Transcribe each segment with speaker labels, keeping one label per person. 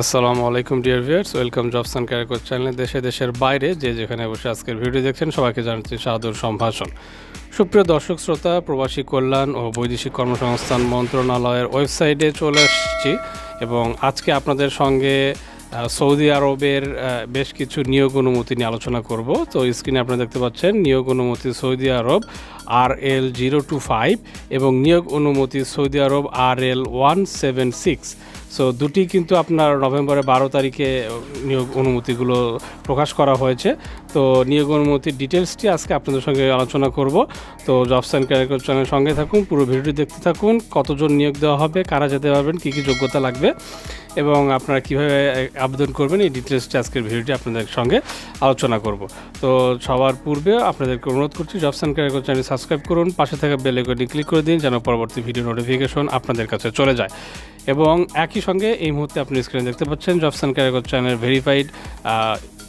Speaker 1: আসসালামু আলাইকুম dear viewers welcome jobs and চ্যানেলে দেশে দেশের বাইরে যে যেখানে বসে আজকের ভিডিও দেখছেন, সবাইকে জানাচ্ছি সাদর সম্ভাষণ। সুপ্রিয় দর্শক, শ্রোতা, প্রবাসী কল্যাণ ও বৈদেশিক কর্মসংস্থান মন্ত্রণালয়ের ওয়েবসাইটে চলে এসেছি এবং আজকে আপনাদের সঙ্গে সৌদি আরবের বেশ কিছু নিয়োগ অনুমতি নিয়ে আলোচনা করব। তো স্ক্রিনে আপনারা দেখতে পাচ্ছেন, নিয়োগ অনুমতি Saudi Arab R L zero two five এবং নিয়োগ অনুমতি Saudi Arab R L one seven six so দুটি কিন্তু আপনার নভেম্বরের বারো তারিখে নিয়োগ অনুমতিগুলো প্রকাশ করা হয়েছে। তো, নিয়োগ অনুমতির ডিটেলসটি আজকে আপনাদের সঙ্গে আলোচনা করব। তো, জবস অ্যান্ড ক্যারিকর চ্যানেলের সঙ্গে থাকুন, পুরো ভিডিওটি দেখতে থাকুন, কতজন নিয়োগ দেওয়া হবে, কারা যেতে পারবেন, কী কী যোগ্যতা লাগবে, এবং আপনারা কীভাবে আবেদন করবেন, এই ডিটেলসটি আজকের ভিডিওটি আপনাদের সঙ্গে আলোচনা করব। তো, সবার পূর্বে আপনাদেরকে অনুরোধ করছি, jobs and career channel subscribe করুন, পাশে থাকা বেল আইকনটি ক্লিক করে দিন, যেন পরবর্তী ভিডিও নোটিফিকেশন আপনাদের কাছে চলে যায়। এবং একই সঙ্গে এই মুহূর্তে আপনি স্ক্রিনে দেখতে পাচ্ছেন jobs and career channel verified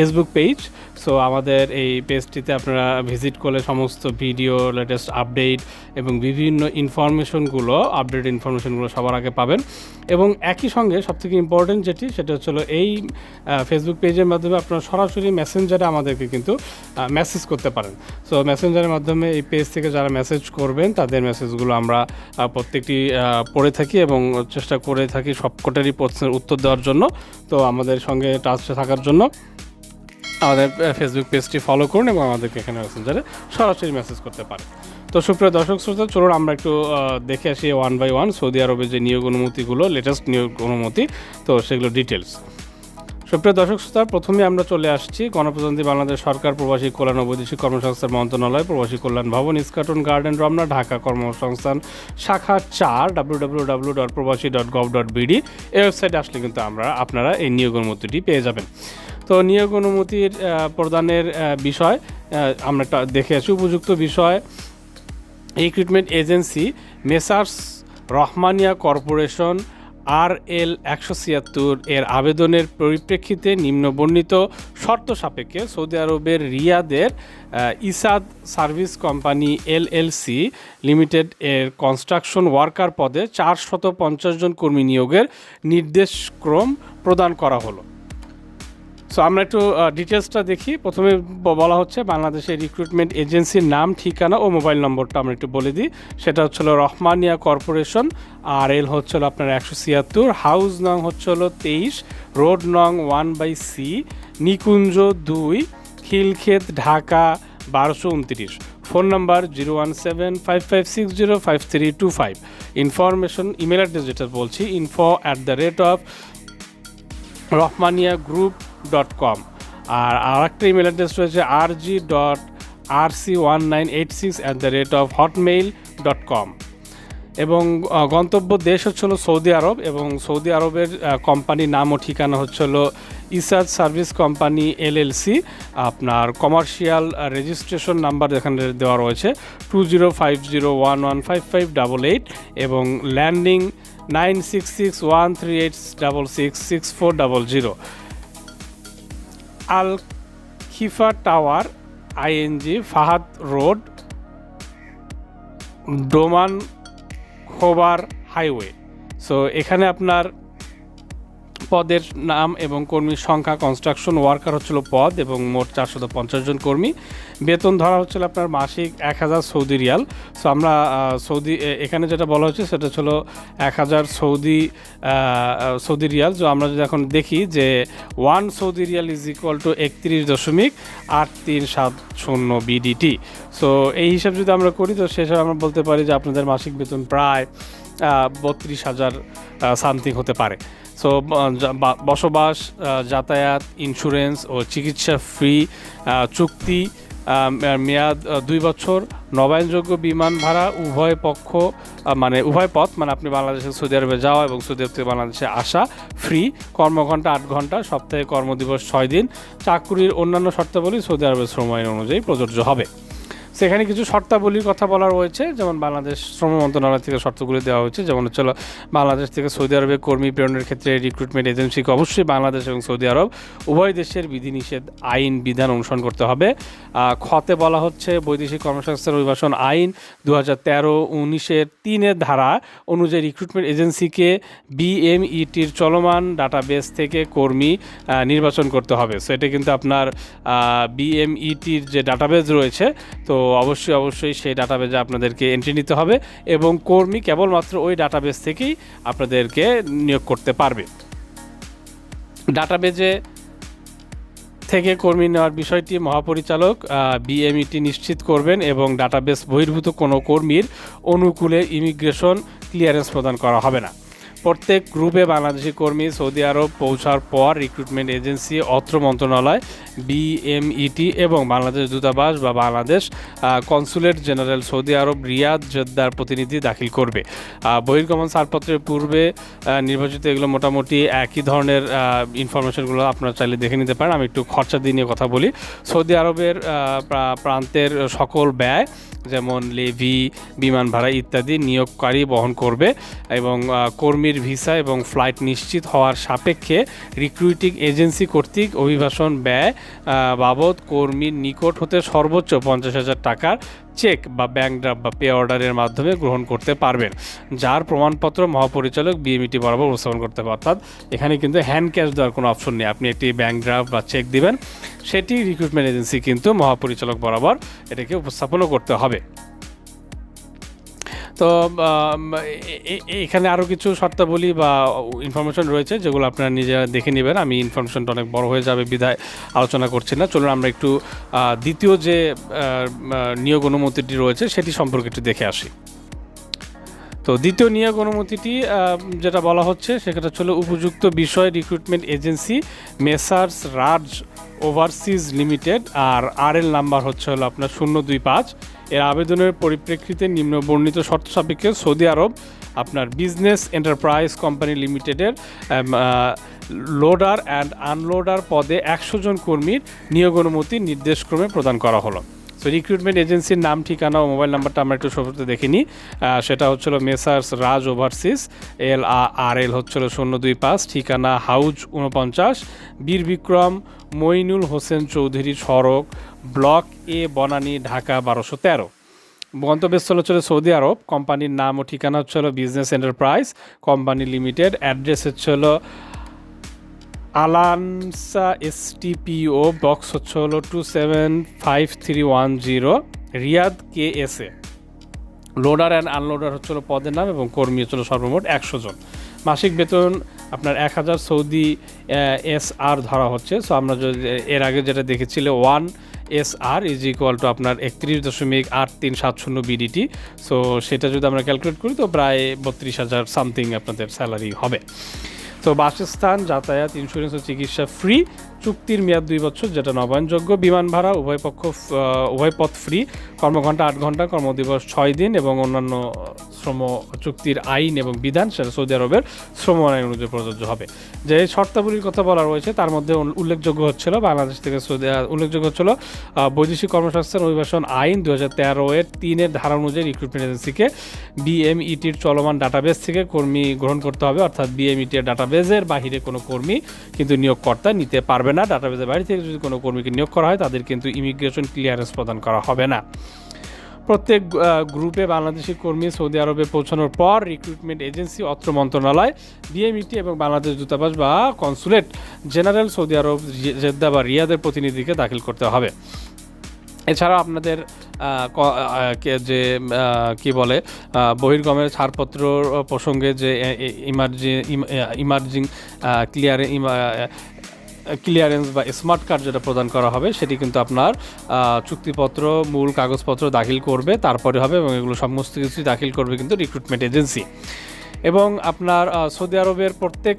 Speaker 1: Facebook page so আমাদের এই পেজটিতে আপনারা ভিজিট করলে সমস্ত ভিডিও লেটেস্ট আপডেট এবং বিভিন্ন ইনফরমেশনগুলো আপডেট ইনফরমেশনগুলো সবার আগে পাবেন। এবং একই সঙ্গে সবথেকে ইম্পর্টেন্ট যেটি, সেটা হচ্ছে হলো এই ফেসবুক পেজের মাধ্যমে আপনারা সরাসরি মেসেঞ্জারে আমাদেরকে কিন্তু মেসেজ করতে পারেন। সো মেসেঞ্জারের মাধ্যমে এই পেজ থেকে যারা মেসেজ করবেন, তাদের মেসেজগুলো আমরা প্রত্যেকটি পড়ে থাকি এবং চেষ্টা করে থাকি সবকটারই প্রশ্নের উত্তর দেওয়ার জন্য। তো, আমাদের সঙ্গে টাচে থাকার জন্য। আমাদের ফেসবুক পেজটি ফলো করুন এবং আমাদেরকে এখানে মেসেঞ্জারে সরাসরি মেসেজ করতে পারেন। তো সুপ্রিয় দর্শক শ্রোতা, চলুন আমরা একটু দেখে আসি ওয়ান বাই ওয়ান সৌদি আরবের যে নিয়োগ অনুমতিগুলো লেটেস্ট নিয়োগ অনুমতি, তো সেগুলো ডিটেলস সুপ্রিয় দর্শক শ্রোতা, প্রথমে আমরা চলে আসছি গণপ্রজাতন্ত্রী বাংলাদেশ সরকার প্রবাসী কল্যাণ ও বৈদেশিক কর্মসংস্থান মন্ত্রণালয় প্রবাসী কল্যাণ ভবন ইস্কাটন গার্ডেন রমনা, ঢাকা কর্মসংস্থান শাখা চার W W W dot Probashi dot gov dot BD এই ওয়েবসাইটে আসলে কিন্তু আমরা, আপনারা এই নিয়োগ অনুমতিটি পেয়ে যাবেন। তো নিয়োগ অনুমতির প্রদানের বিষয় আমরা দেখে আছি উপযুক্ত বিষয় recruitment agency messrs Rahmania corporation R L একশো ছিয়াত্তর এর আবেদনের পরিপ্রেক্ষিতে নিম্নবর্ণিত শর্ত সাপেক্ষে সৌদি আরবের রিয়াদের Isad service company LLC limited এর কনস্ট্রাকশন ওয়ার্কার পদে চারশত পঞ্চাশ জন কর্মী নিয়োগের নির্দেশক্রম প্রদান করা হলো। সো আমরা একটু ডিটেলসটা দেখি। প্রথমে বলা হচ্ছে বাংলাদেশের রিক্রুটমেন্ট এজেন্সির নাম, ঠিকানা ও মোবাইল নম্বরটা আমরা একটু বলে দিই। সেটা হচ্ছিল রহমানিয়া কর্পোরেশন। আর এল হচ্ছিল আপনার একশো ছিয়াত্তর। হাউস নং হচ্ছিল তেইশ। রোড নং ওয়ান বাই সি। নিকুঞ্জ দুই। খিলক্ষেত, ঢাকা, বারোশো উনত্রিশ। Phone number zero one seven five five six zero five three two five. Information email address যেটা বলছি info at the rate of Rahmania group dot com আর আরেকটা ইমেল অ্যাড্রেস রয়েছে আর G dot R C one nine eight six at the rate of Hotmail dot com এবং গন্তব্য দেশ হচ্ছিল Saudi আরব এবং Saudi আরবের কোম্পানির নাম ও ঠিকানা হচ্ছিল ইসাদ সার্ভিস কোম্পানি এলএলসি আপনার কমার্শিয়াল রেজিস্ট্রেশন নাম্বার এখানে দেওয়া রয়েছে two zero five zero one one five five double eight এবং landing nine six six one three eight double six six four double zero Al Khifa tower ING Fahad road Dammam Khobar highway. So এখানে আপনার পদের নাম এবং কর্মীর সংখ্যা construction worker হচ্ছিল পদ এবং মোট চারশত পঞ্চাশ জন কর্মী। বেতন ধরা হচ্ছিল আপনার মাসিক এক হাজার সৌদি রিয়াল। সো আমরা সৌদি এখানে যেটা বলা হচ্ছে সেটা ছিল এক হাজার সৌদি সৌদি রিয়াল। তো আমরা যদি এখন দেখি যে one Saudi riyal is equal to একত্রিশ দশমিক আট তিন সাত শূন্য বিডিটি সো এই হিসাব যদি আমরা করি, তো সে হিসাবে আমরা বলতে পারি যে আপনাদের মাসিক বেতন প্রায় বত্রিশ হাজার সামথিং হতে পারে। সো বসবাস যাতায়াত ইন্স্যুরেন্স ও চিকিৎসা ফ্রি চুক্তি মেয়াদ দুই বছর, নবায়নযোগ্য বিমান ভাড়া উভয় পক্ষ মানে উভয় পথ মানে আপনি বাংলাদেশে, সৌদি আরবে যাওয়া এবং সৌদি আরব থেকে বাংলাদেশে আসা ফ্রি কর্মঘণ্টা আট ঘণ্টা সপ্তাহে কর্মদিবস ছয় দিন। চাকরির অন্যান্য শর্তাবলী সৌদি আরবের শ্রম আইন অনুযায়ী প্রযোজ্য হবে। সেখানে কিছু শর্তাবলীর কথা বলা রয়েছে, যেমন বাংলাদেশ শ্রম মন্ত্রণালয় থেকে শর্তগুলি দেওয়া হয়েছে, যেমন হচ্ছে বাংলাদেশ থেকে সৌদি আরবে কর্মী প্রেরণের ক্ষেত্রে রিক্রুটমেন্ট এজেন্সিকে অবশ্যই বাংলাদেশ এবং সৌদি আরব উভয় দেশের বিধিনিষেধ আইন বিধান অনুসরণ করতে হবে। খতে বলা হচ্ছে বৈদেশিক কর্মসংস্থান অভিবাসন আইন দু হাজার তেরো উনিশের তিনের ধারা অনুযায়ী রিক্রুটমেন্ট এজেন্সিকে বিএমইটির চলমান ডাটাবেস থেকে কর্মী নির্বাচন করতে হবে। সো এটা কিন্তু আপনার বিএমইটির যে ডাটাবেস রয়েছে, তো অবশ্যই অবশ্যই সেই ডাটাবেজে আপনাদেরকে এন্ট্রি নিতে হবে এবং কর্মী কেবলমাত্র ওই ডাটাবেস থেকেই আপনাদেরকে নিয়োগ করতে পারবে। ডাটাবেজে থেকে কর্মী নেওয়ার বিষয়টি মহাপরিচালক বিএমইটি নিশ্চিত করবেন এবং ডাটাবেস বহির্ভূত কোনো কর্মীর অনুকূলে ইমিগ্রেশন ক্লিয়ারেন্স প্রদান করা হবে না। প্রত্যেক গ্রুপে বাংলাদেশি কর্মী সৌদি আরব পৌঁছার পর রিক্রুটমেন্ট এজেন্সি অত্র মন্ত্রণালয় বিএমইটি এবং বাংলাদেশ দূতাবাস বা Bangladesh consulate general Saudi Arab, Riyadh, জেদ্দার প্রতিনিধি দাখিল করবে। বহির্গমন ছাড়পত্রের পূর্বে নির্বাচিত এগুলো মোটামুটি একই ধরনের ইনফরমেশনগুলো আপনারা চাইলে দেখে নিতে পারেন। আমি একটু খরচা দিয়ে নিয়ে কথা বলি। সৌদি আরবের প্রান্তের সকল ব্যয় যেমন লেভি, বিমান ভাড়া ইত্যাদি নিয়োগকারী বহন করবে এবং কর্মীর ভিসা এবং ফ্লাইট নিশ্চিত হওয়ার সাপেক্ষে রিক্রুইটিং এজেন্সি কর্তৃক অভিবাসন ব্যয় বাবদ কর্মীর নিকট হতে সর্বোচ্চ পঞ্চাশ হাজার টাকার চেক বা ব্যাংক ড্রাফট বা পে অর্ডারের মাধ্যমে গ্রহণ করতে পারবেন। যার প্রমাণপত্র মহাপরিচালক বিএমইটি বরাবর উপস্থাপন করতে হবে। অর্থাৎ এখানে কিন্তু হ্যান্ড ক্যাশ দেওয়ার কোনো অপশন নেই। আপনি একটি ব্যাংক ড্রাফট বা চেক দিবেন সেটি রিক্রুটমেন্ট এজেন্সি কিন্তু মহাপরিচালক বরাবর এটাকে উপস্থাপনও করতে হবে। তো এখানে আরও কিছু শর্তাবলী বা ইনফরমেশন রয়েছে যেগুলো আপনারা নিজে দেখে নেবেন। আমি ইনফরমেশনটা অনেক বড় হয়ে যাবে, বিধায় আলোচনা করছি না। চলুন আমরা একটু দ্বিতীয় যে নিয়োগ অনুমতিটি রয়েছে সেটি সম্পর্কে একটু দেখে আসি। তো দ্বিতীয় নিয়োগ অনুমতিটি যেটা বলা হচ্ছে সেটা ছিল উপযুক্ত বিষয় recruitment agency messrs Raj overseas limited আর আর এল নাম্বার হচ্ছে হলো আপনার শূন্য দুই পাঁচ। এর আবেদনের পরিপ্রেক্ষিতে নিম্ন বর্ণিত শর্ত সাপেক্ষে সৌদি আরব আপনার বিজনেস এন্টারপ্রাইজ কোম্পানি লিমিটেডের লোডার অ্যান্ড আনলোডার পদে একশো জন কর্মীর নিয়োগ অনুমতি নির্দেশক্রমে প্রদান করা হলো। সো রিক্রুটমেন্ট এজেন্সির নাম ঠিকানা ও মোবাইল নাম্বারটা আমরা একটু শুরুতে দেখিনি। আহ, সেটা হচ্ছিল মেসার্স রাজ ওভারসিস এল আর এল হচ্ছিল শূন্য দুই পাঁচ ঠিকানা হাউজ উনপঞ্চাশ বীর বিক্রম মইনুল হোসেন চৌধুরী সড়ক ব্লক এ বনানী ঢাকা বারোশো তেরো। গন্তব্যস্থল হচ্ছিল সৌদি আরব কোম্পানির নাম ও ঠিকানা হচ্ছিল business enterprise company limited address হচ্ছিল আলানসা এসটিপিও বক্স হচ্ছে হলো two seven five three one zero Riyadh K S A loader and unloader হচ্ছিল পদের নাম এবং কর্মী হচ্ছিল সর্বমোট একশো জন। মাসিক বেতন আপনার এক হাজার সৌদি এস আর ধরা হচ্ছে। সো আমরা যদি এর আগে যেটা দেখেছিল one S R is equal to আপনার একত্রিশ দশমিক আট তিন সাত শূন্য বিডিটি সো সেটা যদি আমরা ক্যালকুলেট করি, তো প্রায় বত্রিশ হাজার সামথিং আপনাদের স্যালারি হবে। তো বাসস্থান, যাতায়াত ইন্স্যুরেন্স ও চিকিৎসা ফ্রি চুক্তির মেয়াদ দুই বছর, যেটা নবায়নযোগ্য। বিমান ভাড়া, উভয় পক্ষ উভয় পথ ফ্রি কর্মঘণ্টা আট ঘণ্টা কর্মদিবস ছয় দিন এবং অন্যান্য শ্রম চুক্তির আইন এবং বিধান সেটা সৌদি আরবের শ্রম আইন অনুযায়ী প্রযোজ্য হবে। যে শর্তাবলীর কথা বলা রয়েছে, তার মধ্যে উল্লেখযোগ্য হচ্ছিল বাংলাদেশ থেকে সৌদি উল্লেখযোগ্য হচ্ছিল বৈদেশিক কর্মসংস্থান অভিবাসন আইন দু হাজার তেরো এর তিনের ধারা অনুযায়ী রিক্রুটমেন্ট এজেন্সিকে বিএমইটির চলমান ডাটাবেস থেকে কর্মী গ্রহণ করতে হবে। অর্থাৎ বিএমইটির ডাটাবেজের বাহিরে কোনো কর্মী কিন্তু নিয়োগকর্তা নিতে পারবে না। ডাটাবেজের বাইরে থেকে যদি কোনো কর্মীকে নিয়োগ করা হয়, তাদের কিন্তু ইমিগ্রেশন ক্লিয়ারেন্স প্রদান করা হবে না। প্রত্যেক গ্রুপে বাংলাদেশি কর্মী সৌদি আরবে পৌঁছানোর পর রিক্রুটমেন্ট এজেন্সি অত্র মন্ত্রণালয় বিএমইটি এবং বাংলাদেশ দূতাবাস বা consulate general Saudi Arab Jeddah বা রিয়াদের প্রতিনিধিকে দাখিল করতে হবে। এছাড়াও আপনাদের যে কি বলে বহির্গমের ছাড়পত্র প্রসঙ্গে যে ইমার্জি ইমার্জিং ক্লিয়ার ক্লিয়ারেন্স বা স্মার্ট কার্ড যেটা প্রদান করা হবে, সেটি কিন্তু আপনার চুক্তিপত্র, মূল কাগজপত্র দাখিল করবে, তারপরে হবে এবং এগুলো সমস্ত কিছুই দাখিল করবে কিন্তু রিক্রুটমেন্ট এজেন্সি এবং আপনার সৌদি আরবের প্রত্যেক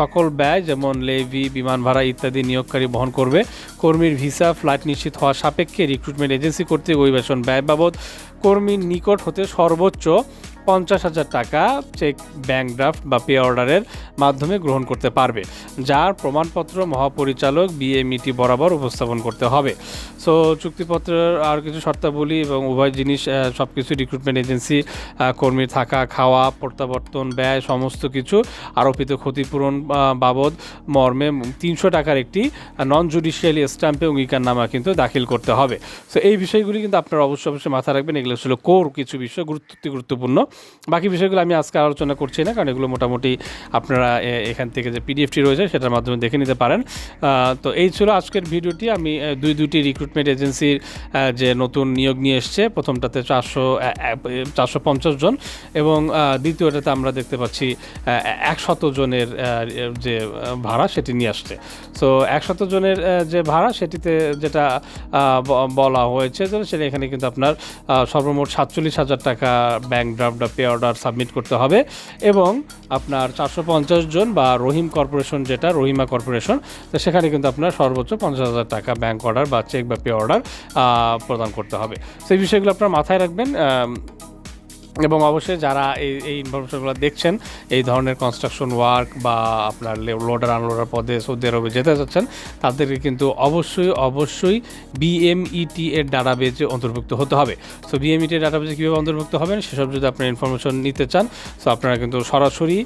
Speaker 1: সকল ব্যয়, যেমন লেভি, বিমান ভাড়া ইত্যাদি নিয়োগকারী বহন করবে। কর্মীর ভিসা ফ্লাইট নিশ্চিত হওয়ার সাপেক্ষে রিক্রুটমেন্ট এজেন্সি কর্তৃক অভিবাসন ব্যয় বাবদ কর্মীর নিকট হতে সর্বোচ্চ পঞ্চাশ হাজার টাকা চেক, ব্যাংক ড্রাফট বা পে অর্ডারের মাধ্যমে গ্রহণ করতে পারবে, যার প্রমাণপত্র মহাপরিচালক বিএমইটি বরাবর উপস্থাপন করতে হবে। সো, চুক্তিপত্রের আর কিছু শর্তাবলী এবং উভয় জিনিস সব কিছু রিক্রুটমেন্ট এজেন্সি কর্মীর থাকা, খাওয়া, প্রত্যাবর্তন, ব্যয়, সমস্ত কিছু আরোপিত ক্ষতিপূরণ বাবদ মর্মে তিনশো টাকার একটি নন জুডিশিয়ালি স্ট্যাম্পে অঙ্গীকারনামা কিন্তু দাখিল করতে হবে। সো, এই বিষয়গুলি কিন্তু আপনারা অবশ্যই অবশ্যই মাথায় রাখবেন। এগুলো ছিল কোর কিছু বিষয়, গুরুত্ব গুরুত্বপূর্ণ। বাকি বিষয়গুলো আমি আজকে আলোচনা করছি না, কারণ এগুলো মোটামুটি আপনারা এখান থেকে যে পিডিএফটি রয়েছে সেটার মাধ্যমে দেখে নিতে পারেন। তো এই ছিল আজকের ভিডিওটি। আমি দুই দুইটি রিক্রুটমেন্ট এজেন্সির যে নতুন নিয়োগ নিয়ে এসছে, প্রথমটাতে চারশো চারশো পঞ্চাশ জন এবং দ্বিতীয়টাতে আমরা দেখতে পাচ্ছি একশত জনের যে ভাড়া সেটি নিয়ে আসছে। সো একশত জনের যে ভাড়া সেটিতে যেটা বলা হয়েছে সেটা এখানে কিন্তু আপনার সর্বমোট সাতচল্লিশ হাজার টাকা ব্যাংক ড্রাফট বা পে অর্ডার সাবমিট করতে হবে এবং আপনার চারশো পঞ্চাশ জন বা রহিম কর্পোরেশন যেটা, রহিমা কর্পোরেশন, তো সেখানে কিন্তু আপনার সর্বোচ্চ পঞ্চাশ হাজার টাকা ব্যাঙ্ক অর্ডার বা চেক বা পে অর্ডার প্রদান করতে হবে। সেই বিষয়গুলো আপনার মাথায় রাখবেন এবং অবশ্যই যারা এই এই ইনফরমেশনগুলো দেখছেন, এই ধরনের কনস্ট্রাকশন ওয়ার্ক বা আপনার লোডার আনলোডার পদে সৌদি আরবে যেতে যাচ্ছেন তাদেরকে কিন্তু অবশ্যই অবশ্যই বিএমইটি এর ডাটাবেজে অন্তর্ভুক্ত হতে হবে। সো বিএমইটি এর ডাটাবেজে কীভাবে অন্তর্ভুক্ত হবেন, সেসব যদি আপনার ইনফরমেশন নিতে চান সো আপনারা কিন্তু সরাসরি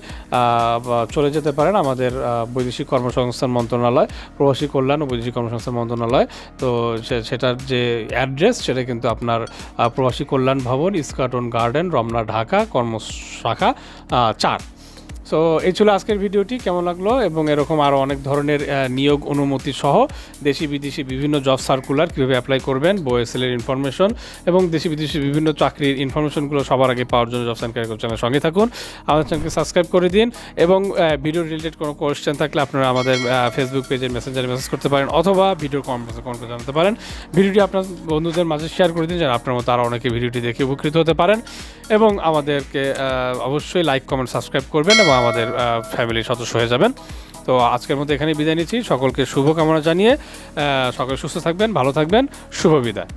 Speaker 1: চলে যেতে পারেন আমাদের বৈদেশিক কর্মসংস্থান মন্ত্রণালয়, প্রবাসী কল্যাণ ও বৈদেশিক কর্মসংস্থান মন্ত্রণালয়। তো সেটার যে অ্যাড্রেস সেটা কিন্তু আপনার প্রবাসী কল্যাণ ভবন, ইস্কাটন গার্ডেন রমনা ঢাকা কর্মশাখা চার। সো এই ছিল আজকের ভিডিওটি, কেমন লাগল? এবং এরকম আরও অনেক ধরনের নিয়োগ অনুমতি সহ দেশি বিদেশি বিভিন্ন জব সার্কুলার কীভাবে অ্যাপ্লাই করবেন বয়েসেলের ইনফরমেশন এবং দেশি বিদেশি বিভিন্ন চাকরির ইনফরমেশনগুলো সবার আগে পাওয়ার জন্য জব সার্কুলার চ্যানেলের সঙ্গে থাকুন। আমাদের চ্যানেলকে সাবস্ক্রাইব করে দিন এবং ভিডিও রিলেটেড কোনো কোয়েশ্চেন থাকলে আপনারা আমাদের ফেসবুক পেজের মেসেঞ্জারে মেসেজ করতে পারেন অথবা ভিডিওর কমেন্টে কমেন্ট জানাতে পারেন। ভিডিওটি আপনার বন্ধুদের মাঝে শেয়ার করে দিন যেন আপনার মতো আরও অনেকে ভিডিওটি দেখে উপকৃত হতে পারেন। এবং আমাদেরকে অবশ্যই লাইক কমেন্ট সাবস্ক্রাইব করবেন এবং আমাদের ফ্যামিলির সদস্য হয়ে যাবেন। তো আজকের মতো এখানে বিদায় নিচ্ছি। সকলকে শুভকামনা জানিয়ে সকলে সুস্থ থাকবেন, ভালো থাকবেন। শুভ বিদায়।